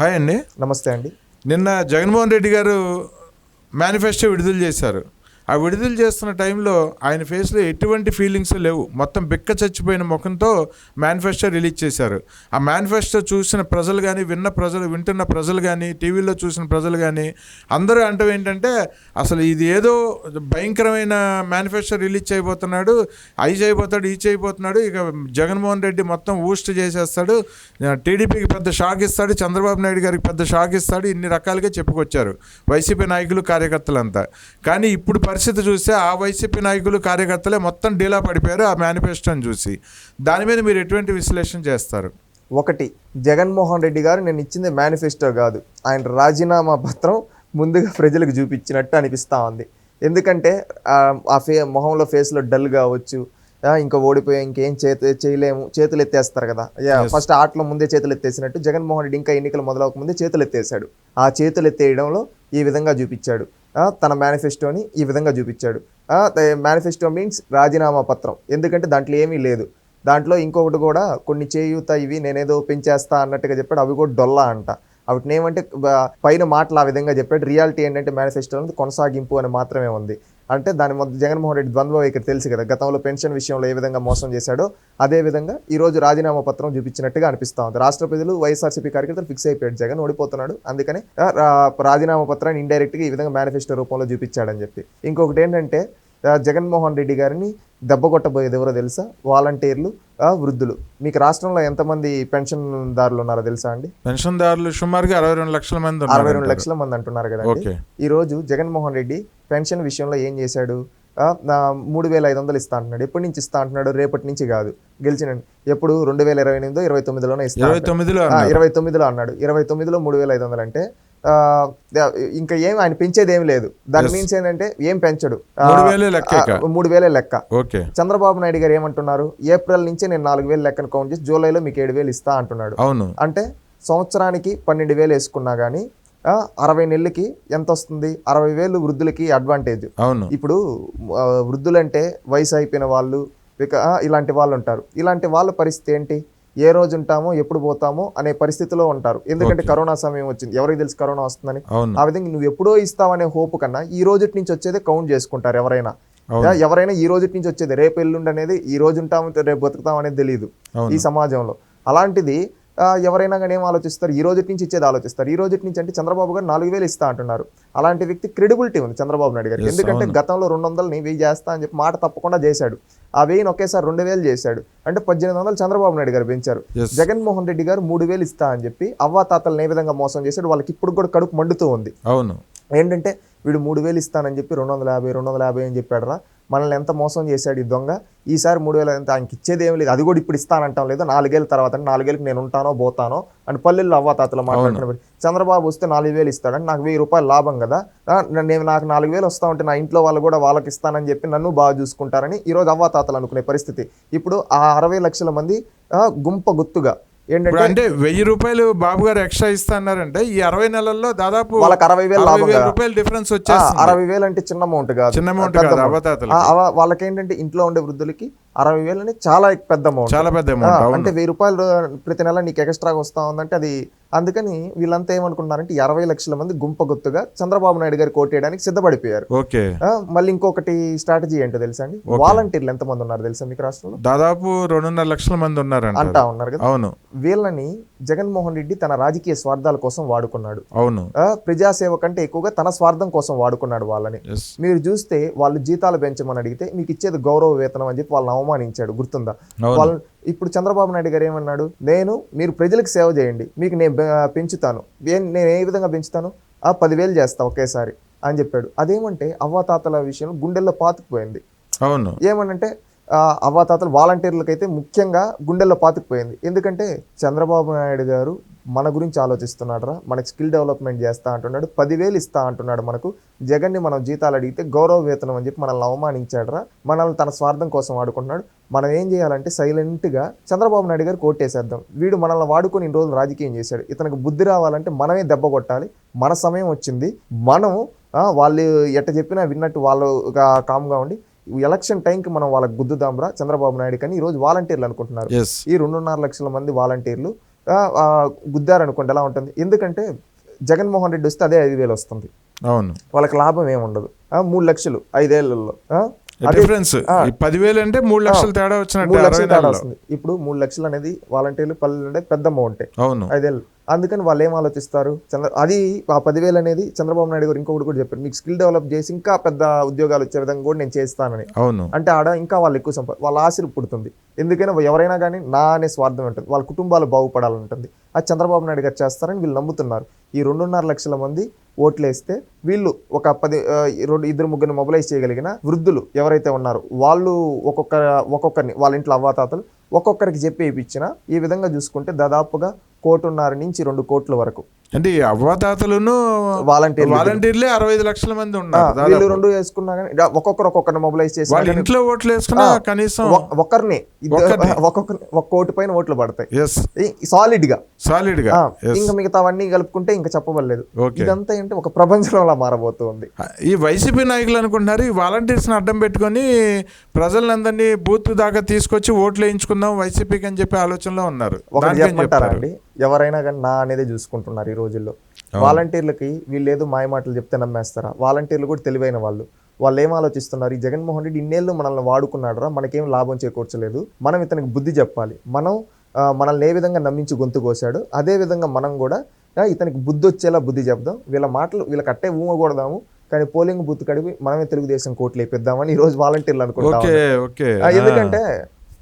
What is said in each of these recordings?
Hi అండి. నమస్తే అండి. నిన్న జగన్మోహన్ రెడ్డి గారు మేనిఫెస్టో విడుదల చేశారు. ఆ విడుదల చేస్తున్న టైంలో ఆయన ఫేస్లో ఎటువంటి ఫీలింగ్స్ లేవు. మొత్తం బిక్క చచ్చిపోయిన ముఖంతో మేనిఫెస్టో రిలీజ్ చేశారు. ఆ మేనిఫెస్టో చూసిన ప్రజలు కానీ విన్న ప్రజలు వింటున్న ప్రజలు కానీ టీవీలో చూసిన ప్రజలు కానీ అందరూ అంటూ ఏంటంటే అసలు ఇది ఏదో భయంకరమైన మేనిఫెస్టో రిలీజ్ చేయబోతున్నాడు అవి చేయబోతాడు ఈ చేయబోతున్నాడు ఇక జగన్మోహన్ రెడ్డి మొత్తం ఊస్ట్ చేసేస్తాడు టీడీపీకి పెద్ద షాక్ ఇస్తాడు చంద్రబాబు నాయుడు గారికి పెద్ద షాక్ ఇస్తాడు ఇన్ని రకాలుగా చెప్పుకొచ్చారు వైసీపీ నాయకులు కార్యకర్తలంతా. కానీ ఇప్పుడు పరిస్థితి చూస్తే ఆ వైసీపీ నాయకులు కార్యకర్తలే మొత్తం డీలా పడిపోయారు ఆ మేనిఫెస్టోని చూసి. దాని మీద మీరు ఎటువంటి విశ్లేషణ చేస్తారు? ఒకటి జగన్మోహన్ రెడ్డి గారు నేను ఇచ్చింది మేనిఫెస్టో కాదు. ఆయన రాజీనామా పత్రం ముందుగా ప్రజలకు చూపించినట్టు అనిపిస్తూ ఉంది. ఎందుకంటే ఆ, ఫే మొహంలో ఫేస్లో డల్ కావచ్చు ఇంకా ఓడిపోయి ఇంకేం చేతి చేయలేము చేతులు ఎత్తేస్తారు కదా ఫస్ట్ ఆటలో ముందే చేతులు ఎత్తేసినట్టు జగన్మోహన్ రెడ్డి ఇంకా ఎన్నికలు మొదలవక ముందే చేతులు ఎత్తేసాడు ఆ చేతులు ఎత్తేయడంలో ఈ విధంగా చూపించాడు. తన మేనిఫెస్టోని ఈ విధంగా చూపించాడు. మేనిఫెస్టో మీన్స్ రాజీనామా పత్రం. ఎందుకంటే దాంట్లో ఏమీ లేదు. దాంట్లో ఇంకొకటి కూడా కొన్ని చేయూత ఇవి నేనేదో పెంచేస్తా అన్నట్టుగా చెప్పాడు. అవి కూడా డొల్లా అంట. వాటిని ఏమంటే పైన మాటలు ఆ విధంగా చెప్పాడు. రియాలిటీ ఏంటంటే మేనిఫెస్టో అనేది కొనసాగింపు అని మాత్రమే ఉంది. అంటే దాని మొదటి జగన్మోహన్ రెడ్డి ద్వంద్వం ఇక్కడ తెలుసు కదా గతంలో పెన్షన్ విషయంలో ఏ విధంగా మోసం చేశాడో అదే విధంగా ఈ రోజు రాజీనామా పత్రం చూపించినట్టుగా అనిపిస్తా ఉంది. రాష్ట్ర ప్రజలు వైఎస్ఆర్సీపీ కార్యకర్తలు ఫిక్స్ అయిపోయాడు జగన్ ఓడిపోతున్నాడు. అందుకనే రా- రాజీనామా పత్రాన్ని ఇండైరెక్ట్గా ఈ విధంగా మేనిఫెస్టో రూపంలో చూపించాడని చెప్పి. ఇంకొకటి ఏంటంటే జగన్మోహన్ రెడ్డి గారిని దెబ్బ కొట్టబోయేది ఎవరో తెలుసా? వాలంటీర్లు వృద్ధులు. మీకు రాష్ట్రంలో ఎంతమంది పెన్షన్దారులు ఉన్నారో తెలుసా అండి? పెన్షన్దారులు సుమారుగా అరవై రెండు లక్షల మంది అరవై రెండు లక్షల మంది అంటున్నారు కదండి. రోజు జగన్మోహన్ రెడ్డి పెన్షన్ విషయంలో ఏం చేశాడు? మూడు వేల ఐదు వందలు ఇస్తా అంటున్నాడు. ఎప్పటి నుంచి ఇస్తా అంటున్నాడు? రేపటి నుంచి కాదు. గెలిచిన ఎప్పుడు? రెండు వేల ఇరవై ఎనిమిదో ఇరవై తొమ్మిదిలోనే ఇస్తా ఇరవై. తొమ్మిదిలో. ఇరవై అన్నాడు. ఇరవై తొమ్మిదిలో మూడు వేల ఐదు వందలు అంటే ఇంకా ఏం ఆయన పెంచేది ఏం లేదు. దాని మీన్స్ ఏంటంటే ఏం పెంచడు. మూడు వేలే లెక్క చంద్రబాబు నాయుడు గారు ఏమంటున్నారు? ఏప్రిల్ నుంచి నేను నాలుగు వేలు లెక్కను కౌంట్ చేసి జూలైలో మీకు ఏడు వేలు ఇస్తా అంటున్నాడు. అవును. అంటే సంవత్సరానికి పన్నెండు వేలు వేసుకున్నా కానీ అరవై నెలలకి ఎంత వస్తుంది? అరవై వేలు వృద్ధులకి అడ్వాంటేజ్ అవును. ఇప్పుడు వృద్ధులంటే వయసు అయిపోయిన వాళ్ళు ఇలాంటి వాళ్ళు ఉంటారు. ఇలాంటి వాళ్ళ పరిస్థితి ఏంటి? ఏ రోజు ఉంటామో ఎప్పుడు పోతామో అనే పరిస్థితిలో ఉంటారు. ఎందుకంటే కరోనా సమయం వచ్చింది. ఎవరికి తెలుసు కరోనా వస్తుందని? ఆ విధంగా నువ్వు ఎప్పుడో ఇస్తావనే హోప్ కన్నా ఈ రోజు నుంచి వచ్చేదే కౌంట్ చేసుకుంటారు ఎవరైనా. ఎవరైనా ఈ రోజు నుంచి వచ్చేది. రేపు ఎల్లుండి అనేది ఈ రోజు ఉంటాము రేపు బతుకుతాం అనేది తెలియదు. ఈ సమాజంలో. అలాంటిది ఎవరైనా కానీ ఏం ఆలోచిస్తారు? ఈ రోజు నుంచి ఇచ్చేది ఆలోచిస్తారు. ఈ రోజు నుంచి అంటే చంద్రబాబు గారు నాలుగు వేలు ఇస్తా అంటున్నారు. అలాంటి వ్యక్తి క్రెడిబిలిటీ ఉంది చంద్రబాబు నాయుడు గారికి. ఎందుకంటే. గతంలో రెండు వందలని వెయ్యి చేస్తా అని చెప్పి మాట తప్పకుండా చేశాడు. ఆ వెయ్యిని ఒకేసారి రెండు వేలు చేశాడు. అంటే పద్దెనిమిది వందలు చంద్రబాబు నాయుడు గారు పెంచారు. జగన్మోహన్ రెడ్డి గారు మూడు వేలు ఇస్తా అని చెప్పి అవ్వాతాతలను ఏ విధంగా మోసం చేశాడు? వాళ్ళకి ఇప్పుడు కూడా కడుపు మండుతూ ఉంది. అవును. ఏంటంటే వీడు మూడు వేలు ఇస్తానని చెప్పి రెండు వందల యాభై రెండు వందల యాభై అని చెప్పాడరా. మనల్ని ఎంత మోసం చేశాడు ఈ దొంగ? ఈసారి మూడు వేలు ఎంత ఆయనకి ఇచ్చేది ఏం లేదు. అది కూడా ఇప్పుడు ఇస్తానంటాం లేదు. నాలుగేళ్ళ తర్వాత అంటే నాలుగేళ్ళకి నేను ఉంటానో పోతానో అని పల్లెల్లో అవ్వాతాతలు మాట్లాడుతున్నారు చంద్రబాబు వస్తే నాలుగు వేలు ఇస్తాడని నాకు వెయ్యి రూపాయలు లాభం కదా? నేను నాకు నాలుగు వేలు వస్తా ఉంటే నా ఇంట్లో వాళ్ళు కూడా వాళ్ళకి ఇస్తానని చెప్పి నన్ను బాగా చూసుకుంటారని ఈరోజు అవ్వాతాతలు అనుకునే పరిస్థితి. ఇప్పుడు ఆ అరవై లక్షల మంది గుంప గుత్తుగా ఏంటంటే అంటే వెయ్యి రూపాయలు బాబు గారు ఎక్స్ట్రా ఇస్తా అన్నారంటే ఈ అరవై నెలల్లో దాదాపు వాళ్ళకి అరవై వేలు లాభం. రూపాయలు డిఫరెన్స్ ఆ, వచ్చేస్తుంది. అరవై వేలు అంటే చిన్న అమౌంట్ కాదు. చిన్న అమౌంట్ కాదు అవ- వాళ్ళకేంటంటే ఇంట్లో ఉండే వృద్ధులకి అరవై వేలు అనేది చాలా పెద్ద అమౌంట్ చాలా పెద్ద అమౌంట్ అంటే వెయ్యి రూపాయలు ప్రతి నెల నీకు ఎక్స్ట్రాగా వస్తా ఉందంటే అది అందుకని వీళ్ళంతా ఏమనుకున్నారంటే ఈ అరవై లక్షల మంది గుంప గుత్తుగా చంద్రబాబు నాయుడు గారు కోటేయడానికి సిద్ధపడిపోయారు. ఓకే. మళ్ళీ ఇంకొకటి స్ట్రాటజీ ఏంటో తెలుసా అండి? వాలంటీర్లు ఎంతమంది ఉన్నారు తెలుసా మీకు రాష్ట్రంలో? దాదాపు రెండున్నర లక్షల మంది ఉన్నారంట. అంటా ఉన్నారు కదా. అవును. వీళ్ళని జగన్మోహన్ రెడ్డి తన రాజకీయ స్వార్థాల కోసం వాడుకున్నాడు. అవును. ప్రజాసేవ కంటే ఎక్కువగా తన స్వార్థం కోసం వాడుకున్నాడు వాళ్ళని. మీరు చూస్తే వాళ్ళు జీతాలు పెంచమని అడిగితే మీకు ఇచ్చేది గౌరవ వేతనం అని చెప్పి వాళ్ళని అవమానించాడు గుర్తుందా. వాళ్ళు ఇప్పుడు చంద్రబాబు నాయుడు గారు ఏమన్నాడు? నేను మీరు ప్రజలకు సేవ చేయండి మీకు నేను పెంచుతాను. నేను ఏ విధంగా పెంచుతాను? ఆ పదివేలు చేస్తా ఒకేసారి అని చెప్పాడు. అదేమంటే అవ్వాతాతల విషయంలో గుండెల్లో పాతుకుపోయింది. అవును. ఏమనంటే అవ్వాతాతలు వాలంటీర్లకైతే ముఖ్యంగా గుండెల్లో పాతుకుపోయింది. ఎందుకంటే చంద్రబాబు నాయుడు గారు మన గురించి ఆలోచిస్తున్నాడురా మనకి స్కిల్ డెవలప్మెంట్ చేస్తా అంటున్నాడు పదివేలు ఇస్తా అంటున్నాడు మనకు. జగన్ని మనం జీతాలు అడిగితే గౌరవ వేతనం అని చెప్పి మనల్ని అవమానించాడురా మనల్ని తన స్వార్థం కోసం వాడుకుంటున్నాడు. మనం ఏం చేయాలంటే సైలెంట్గా చంద్రబాబు నాయుడు గారు కోటేసేద్దాం వీడు మనల్ని వాడుకొని ఇన్ని రోజులు రాజకీయం చేశాడు. ఇతనికి బుద్ధి రావాలంటే మనమే దెబ్బ కొట్టాలి. మన సమయం వచ్చింది. మనం వాళ్ళు ఎట్ట చెప్పినా విన్నట్టు వాళ్ళు కామ్గా ఉండి ఎలక్షన్ టైంకి మనం వాళ్ళకి గుద్దుదాంరా చంద్రబాబు నాయుడు కానీ ఈరోజు వాలంటీర్లు అనుకుంటున్నారు. ఈ రెండున్నర లక్షల మంది వాలంటీర్లు గుద్దారనుకోండి ఎలా ఉంటుంది. ఎందుకంటే జగన్మోహన్ రెడ్డి వస్తే అదే ఐదు వేలు వస్తుంది. అవును. వాళ్ళకి లాభం ఏమి ఉండదు ఆ, మూడు లక్షలు ఐదేళ్ళలో. డిఫరెన్స్ పదివేలు అంటే మూడు లక్షలు తేడా వచ్చినట్టు లక్షలు తేడా వస్తుంది. ఇప్పుడు మూడు లక్షలు అనేది వాలంటీర్లు పల్లెలు అంటే పెద్ద అమౌంట్ అవును. ఐదేళ్ళు అందుకని వాళ్ళు ఏం ఆలోచిస్తారు? చంద్ర అది ఆ పదివేలు అనేది చంద్రబాబు నాయుడు గారు ఇంకొకటి కూడా చెప్పారు. మీకు స్కిల్ డెవలప్ చేసి ఇంకా పెద్ద ఉద్యోగాలు వచ్చే విధంగా కూడా నేను చేస్తానని. అవును. అంటే ఆడ ఇంకా వాళ్ళు ఎక్కువ సంపా వాళ్ళ ఆశలు పుడుతుంది. ఎందుకైనా ఎవరైనా కానీ నా అనే స్వార్థం ఉంటుంది. వాళ్ళ కుటుంబాలు బాగుపడాలని ఉంటుంది అది చంద్రబాబు నాయుడు గారు చేస్తారని వీళ్ళు నమ్ముతున్నారు. ఈ రెండున్నర లక్షల మంది ఓట్లు వేస్తే వీళ్ళు ఒక పది రెండు ఇద్దరు ముగ్గురిని మొబిలైజ్ చేయగలిగిన వృద్ధులు ఎవరైతే ఉన్నారో వాళ్ళు ఒక్కొక్క ఒక్కొక్కరిని వాళ్ళ ఇంట్లో అవ్వాతాతలు ఒక్కొక్కరికి చెప్పి ఇప్పించిన ఈ విధంగా చూసుకుంటే దాదాపుగా కోటున్నర నుంచి రెండు కోట్ల వరకు అంటే ఈ అవ్వాతాతలను వాలంటీర్లు అరవై ఐదు లక్షల మంది ఉన్నారు వీళ్ళు. రెండు వేసుకున్నా కానీ ఒక్కొక్కరు ఒక్కొక్కరిని మొబిలైజ్ చేసి వాళ్ళ ఇంట్లో ఓట్లు వేసుకున్నా కనీసం ఒక్కరిని ఒక్కరిని. ఒక్కొక్క ఒక కోటి పైన ఓట్లు పడతాయి. ఎస్ సాలిడ్గా సాలిడ్గా. ఇంకా మిగతావన్నీ కలుపుకుంటే ఇంకా చెప్పబడలేదు. ఓకే ఇదంతా ఏంటి ఒక ప్రపంచంలో మారబోతుంది. ఈ వైసీపీ నాయకులు అనుకుంటున్నారు ఈ వాలంటీర్స్ని అడ్డం పెట్టుకొని ప్రజలందరినీ బూత్ దాకా తీసుకొచ్చి ఓట్లు వేయించుకుందాం వైసీపీకి అని చెప్పి ఆలోచనలో ఉన్నారు. ఒకటి దానికేం చెప్పమంటారా చెప్తారు అండి? ఎవరైనా కానీ నా అనేది చూసుకుంటున్నారు ఈ రోజుల్లో. వాలంటీర్లకి వీళ్ళు ఏదో మాయ మాటలు చెప్తే నమ్మేస్తారా? వాలంటీర్లు కూడా తెలివైన వాళ్ళు. వాళ్ళు ఏం ఆలోచిస్తున్నారు? ఈ జగన్మోహన్ రెడ్డి ఇన్నేళ్ళు మనల్ని వాడుకున్నాడరా మనకేం లాభం చేకూర్చలేదు. మనం ఇతనికి బుద్ధి చెప్పాలి. మనం ఆ, మనల్ని ఏ విధంగా నమ్మించి గొంతు కోసాడు అదే విధంగా మనం కూడా ఇతనికి బుద్ధి వచ్చేలా బుద్ధి చెప్దాం. వీళ్ళ మాటలు వీళ్ళకి అట్టే ఊమకూడదాము కానీ పోలింగ్ బూత్ కడిగి మనమే తెలుగుదేశం కోట్లు వేపిద్దామని ఈ రోజు వాలంటీర్లు అనుకుంటా ఎందుకంటే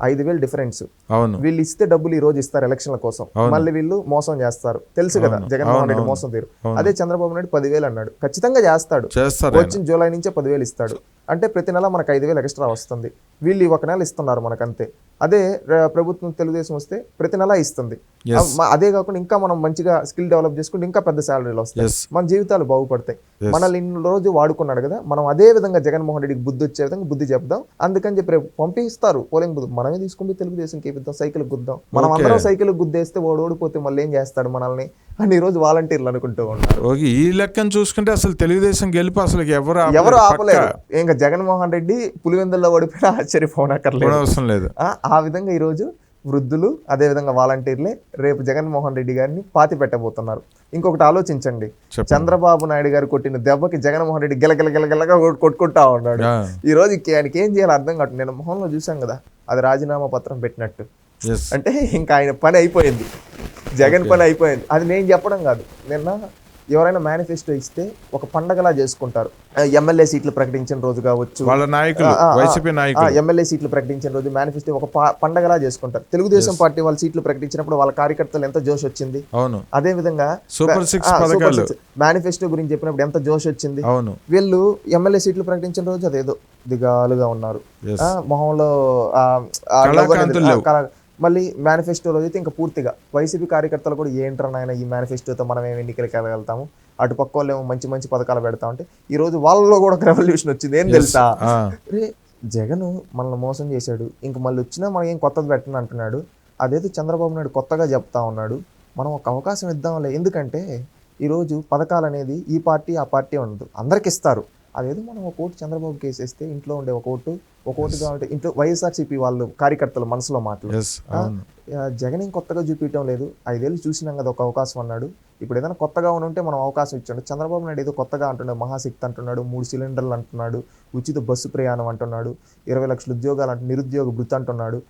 ఐదు వేలు డిఫరెన్స్ అవును. వీళ్ళు ఇస్తే డబ్బులు ఈ రోజు ఇస్తారు ఎలక్షన్ల కోసం. మళ్ళీ వీళ్ళు మోసం చేస్తారు. తెలుసు కదా జగన్మోహన్ రెడ్డి మోసం తీరు. అదే చంద్రబాబు నాయుడు పదివేలు అన్నాడు. ఖచ్చితంగా చేస్తాడు. వచ్చిన జూలై నుంచే పదివేలు ఇస్తాడు. అంటే ప్రతి నెల మనకు ఐదు వేలు ఎక్స్ట్రా వస్తుంది. వీళ్ళు ఒక నెల ఇస్తున్నారు మనకంతే. అదే ప్రభుత్వం తెలుగుదేశం వస్తే ప్రతి నెల ఇస్తుంది. అదే కాకుండా ఇంకా మనం మంచిగా స్కిల్ డెవలప్ చేసుకుంటే ఇంకా పెద్ద శాలరీలు వస్తాయి. మన జీవితాలు బాగుపడతాయి. మనల్ని ఇన్ని రోజు వాడుకున్నాడు కదా మనం అదే విధంగా జగన్మోహన్ రెడ్డికి బుద్ధి వచ్చే విధంగా బుద్ధి చెప్దాం. అందుకని చెప్పి పంపిస్తారు. పోలింగ్ బుద్ధి మనమే తీసుకుని తెలుగుదేశం కేపిద్దాం సైకిల్ గుద్దాం. మనం అందరం సైకిల్ గుద్దేస్తే వాడు ఓడిపోతే మళ్ళీ ఏం చేస్తాడు మనల్ని? అని ఈ రోజు వాలంటీర్లు అనుకుంటూ ఉన్నారు. ఈ లెక్కను చూసుకుంటే అసలు తెలుగుదేశం గెలుపు అసలు ఎవరు ఎవరు ఆపలేరు. ఇంకా జగన్మోహన్ రెడ్డి పులివెందుల్లో ఓడిపోయినా ఆశ్చర్యపోనక్కర్లేదు. అవసరం లేదు. ఆ, విధంగా ఈరోజు వృద్ధులు అదే విధంగా వాలంటీర్లే రేపు జగన్మోహన్ రెడ్డి గారిని పాతి పెట్టబోతున్నారు. ఇంకొకటి ఆలోచించండి. చంద్రబాబు నాయుడు గారు కొట్టిన దెబ్బకి జగన్మోహన్ రెడ్డి గిలగిల గిలగిలగా కొట్- కొట్టుకుంటా ఉన్నాడు. ఈ రోజు ఆయనకి ఏం చేయాలో అర్థం కావట్లేదు. నేను మొహంలో చూసాం కదా అది రాజీనామా పత్రం పెట్టినట్టు. అంటే ఇంకా ఆయన పని అయిపోయింది. జగన్ పని అయిపోయింది. అది నేను చెప్పడం కాదు. నిన్న ఎవరైనా మేనిఫెస్టో ఇస్తే ఒక పండగలా చేసుకుంటారు. ఎమ్మెల్యే సీట్లు ప్రకటించిన రోజు కావచ్చు. వాళ్ళ నాయకులు ఆ, ఆ, వైసీపీ నాయకులు. ఎమ్మెల్యే సీట్లు ప్రకటించిన రోజు మేనిఫెస్టో ఒక పండగలా చేసుకుంటారు. తెలుగుదేశం పార్టీ వాళ్ళ సీట్లు ప్రకటించినప్పుడు వాళ్ళ కార్యకర్తలు ఎంత జోష్ వచ్చింది? అవును. అదే విధంగా సూపర్ సిక్స్ మేనిఫెస్టో గురించి చెప్పినప్పుడు ఎంత జోష్ వచ్చింది? అవును. వీళ్ళు ఎమ్మెల్యే సీట్లు ప్రకటించిన రోజు అదేదో దిగాలుగా ఉన్నారు. మొహంలో మళ్ళీ మేనిఫెస్టోలో అయితే ఇంకా పూర్తిగా వైసీపీ కార్యకర్తలు కూడా ఏంట్రా నాయన ఈ మేనిఫెస్టోతో మనం ఏమి ఎన్నికలకు వెళ్ళగలుగుతాము అటు పక్క వాళ్ళు ఏమో మంచి మంచి పథకాలు పెడతా ఉంటే ఈ రోజు వాళ్ళలో కూడా ఒక రెవల్యూషన్ వచ్చింది ఏం తెలుసా? రే జగన్ మనల్ని మోసం చేశాడు. ఇంక మళ్ళీ వచ్చినా మనం ఏం కొత్తది పెట్టను అంటున్నాడు. అదేదో చంద్రబాబు నాయుడు కొత్తగా చెప్తా ఉన్నాడు. మనం ఒక అవకాశం ఇద్దాంలే. ఎందుకంటే ఈరోజు పథకాలు అనేది ఈ పార్టీ ఆ పార్టీ ఉండదు. అందరికి ఇస్తారు అదేదో మనం ఒక ఓటు చంద్రబాబుకి వేసేస్తే ఇంట్లో ఉండే ఒక ఓటు ఒక ఓటు కాబట్టి ఇంట్లో వైఎస్ఆర్సీపీ వాళ్ళు కార్యకర్తలు మనసులో మాటలు. ఎస్ అవును. ఆ, జగన్ కొత్తగా చూపించడం లేదు. ఐదేళ్ళు చూసినాం కదా ఒక అవకాశం అన్నాడు. ఇప్పుడు ఏదైనా కొత్తగా ఉంటే మనం అవకాశం ఇచ్చాడు చంద్రబాబు నాయుడు ఏదో కొత్తగా అంటున్నాడు మహాశక్తి అంటున్నాడు మూడు సిలిండర్లు అంటున్నాడు ఉచిత బస్సు ప్రయాణం అంటున్నాడు ఇరవై లక్షల ఉద్యోగాలు అంటు నిరుద్యోగ భృతి అంటున్నాడు.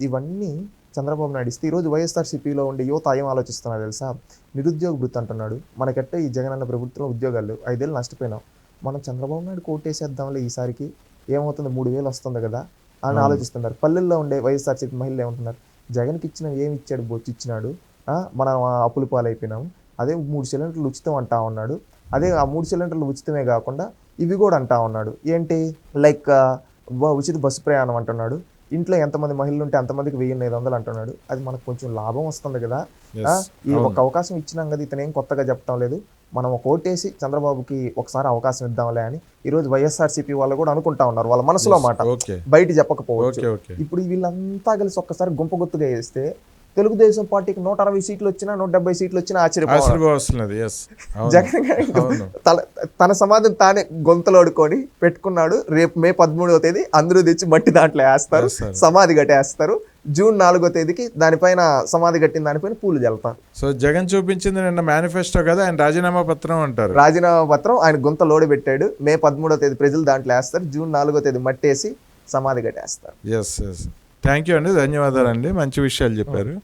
ఇవన్నీ చంద్రబాబు నాయుడు ఇస్తే ఈరోజు వైఎస్ఆర్సీపీలో ఉండే యువత ఏం ఆలోచిస్తున్నారు తెలుసా? నిరుద్యోగ భృతి అంటున్నాడు. మనకట్టే ఈ జగన్ అన్న ప్రభుత్వంలో ఉద్యోగాలు. ఐదేళ్ళు నష్టపోయినాం. మనం చంద్రబాబు నాయుడు కోటేసేద్దాంలే ఈసారికి. ఏమవుతుంది? మూడు వేలు వస్తుంది కదా? అని ఆలోచిస్తున్నారు. పల్లెల్లో ఉండే వైఎస్ఆర్సీపీ మహిళలు ఏమంటున్నారు? జగన్కి ఇచ్చిన ఏమి ఇచ్చాడు బొచ్చు ఇచ్చినాడు? మనం అప్పుల పాలైపోయినాం. అదే మూడు సిలిండర్లు ఉచితం అంటా ఉన్నాడు. అదే ఆ మూడు సిలిండర్లు ఉచితమే కాకుండా ఇవి కూడా అంటా ఉన్నాడు. ఏంటి? లైక్ ఉచిత బస్సు ప్రయాణం అంటున్నాడు. ఇంట్లో ఎంతమంది మహిళలు ఉంటే అంతమందికి వెయ్యి ఐదు వందలు అంటున్నాడు. అది మనకు కొంచెం లాభం వస్తుంది కదా? ఈ ఒక అవకాశం ఇచ్చినాం కదా ఇతను ఏం కొత్తగా చెప్పడం లేదు. మనం ఒక ఓటేసి చంద్రబాబుకి ఒకసారి అవకాశం ఇద్దాంలే అని ఈరోజు వైఎస్ఆర్సీపీ వాళ్ళు కూడా అనుకుంటా ఉన్నారు. వాళ్ళ మనసులో మాట బయట చెప్పకపోవచ్చు. ఇప్పుడు వీళ్ళంతా కలిసి ఒక్కసారి గుంపగుత్తుగా వేస్తే తెలుగుదేశం పార్టీకి నూట అరవై సీట్లు వచ్చినా నూట డెబ్బై సీట్లు వచ్చినా అవును. జగన్ తల- తన సమాధిని తానే గొంతలోడుకొని పెట్టుకున్నాడు. రేపు మే పదమూడవ తేదీ అందరూ తెచ్చి మట్టి దాంట్లో వేస్తారు. సమాధి కట్టేస్తారు జూన్ నాలుగో తేదీకి దానిపైన సమాధి కట్టిన దానిపైన పూలు జల్లుతారు సో జగన్ చూపించింది నిన్న మేనిఫెస్టో కదా ఆయన రాజీనామా పత్రం అంటారు. రాజీనామా పత్రం ఆయన గుంత లోడి పెట్టాడు. మే పదమూడో తేదీ ప్రజలు దాంట్లో వేస్తారు. జూన్ నాలుగో తేదీ మట్టేసి సమాధి కట్టేస్తారు. ఎస్ ఎస్ థ్యాంక్ యూ అండి ధన్యవాదాలండి. మంచి విషయాలు చెప్పారు.